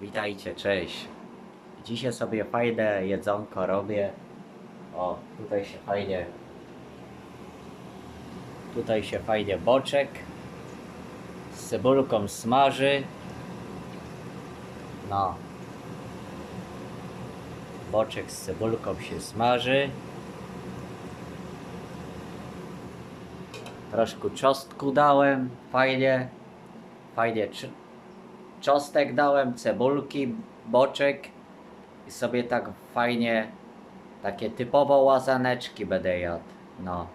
Witajcie, cześć. Dzisiaj sobie fajne jedzonko robię. O, tutaj się fajnie. Tutaj się fajnie boczek z cebulką smaży. No. Boczek z cebulką się smaży. Troszkę czosnku dałem, fajnie. Fajnie czosnek dałem, cebulki, boczek i sobie tak fajnie takie typowo łazaneczki będę jadł. No.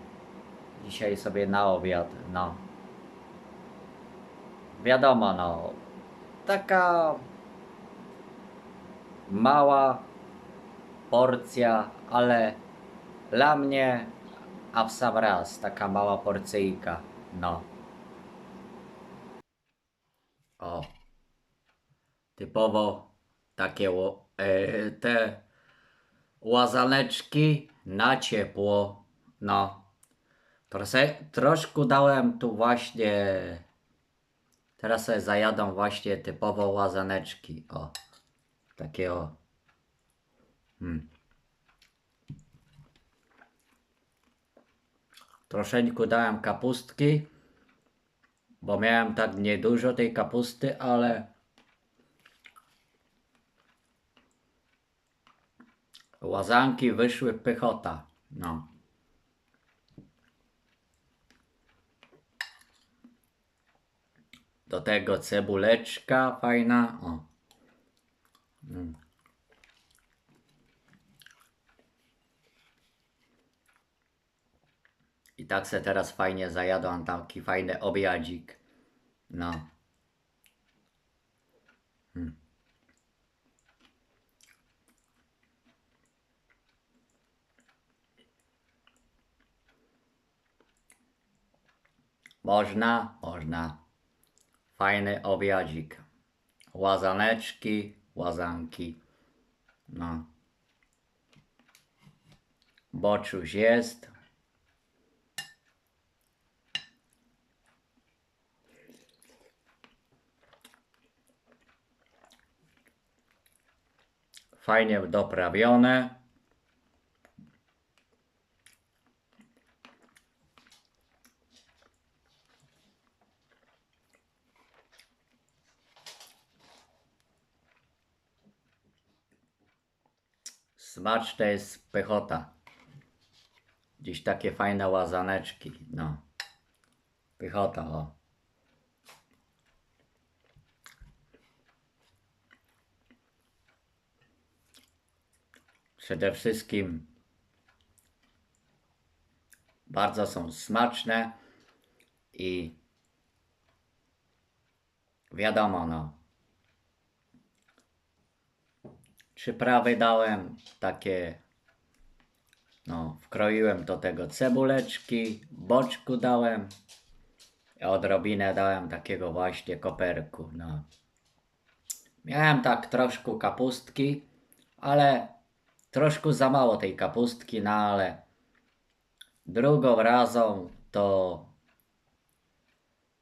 Dzisiaj sobie na obiad, no. Wiadomo, no. Taka mała porcja, ale dla mnie a w sam raz taka mała porcyjka, no. O typowo takie e, te łazaneczki na ciepło. No. Trosze, troszkę dałem tu właśnie. Teraz sobie zajadą właśnie typowo łazaneczki. O. Takie o. Hmm. Troszeczkę dałem kapustki, bo miałem tak niedużo tej kapusty, ale Łazanki wyszły pychota. No. Do tego cebuleczka fajna. O. Mm. I tak se teraz fajnie zajadłam taki fajny obiadzik. No. Można, można. Fajny obiadzik. Łazaneczki, łazanki. No. Boczuś jest. Fajnie doprawione. Smaczne jest pychota. Dziś takie fajne łazaneczki. No. Pychota, o. Przede wszystkim bardzo są smaczne i wiadomo, no. Przyprawy dałem takie, no, wkroiłem do tego cebuleczki, boczku dałem, odrobinę dałem takiego właśnie koperku, no. Miałem tak troszkę kapustki, ale troszkę za mało tej kapustki, no ale drugą razą to,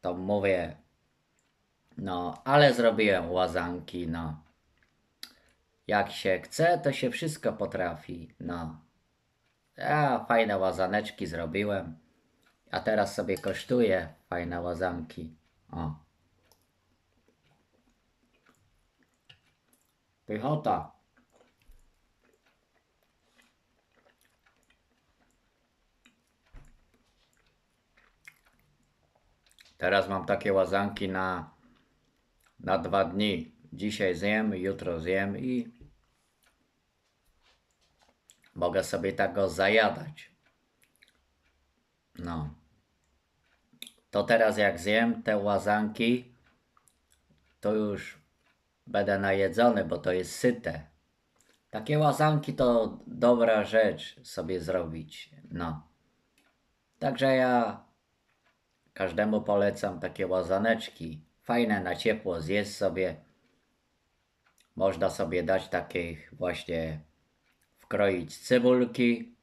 to mówię, no, ale zrobiłem łazanki, no. Jak się chce, to się wszystko potrafi. No. Ja fajne łazaneczki zrobiłem. A teraz sobie kosztuję fajne łazanki. O. Pychota. Teraz mam takie łazanki na, na dwa dni. Dzisiaj zjem, jutro zjem i mogę sobie tak go zajadać. No. To teraz jak zjem te łazanki, to już będę najedzony, bo to jest syte. Takie łazanki to dobra rzecz sobie zrobić. No. Także ja każdemu polecam takie łazaneczki. Fajne na ciepło zjeść sobie. Można sobie dać takich właśnie wkroić cebulki,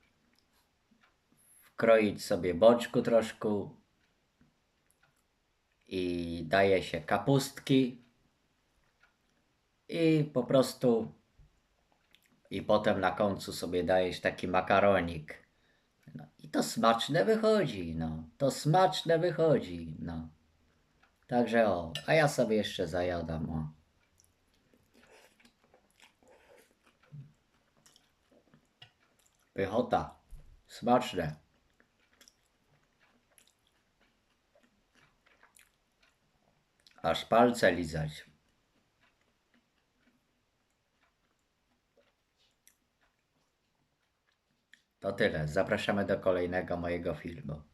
wkroić sobie boczku troszkę i daje się kapustki i po prostu i potem na końcu sobie dajesz taki makaronik. No, I to smaczne wychodzi, no. To smaczne wychodzi, no. Także o, a ja sobie jeszcze zajadam, o. Pychota. Smaczne. Aż palce lizać. To tyle. Zapraszamy do kolejnego mojego filmu.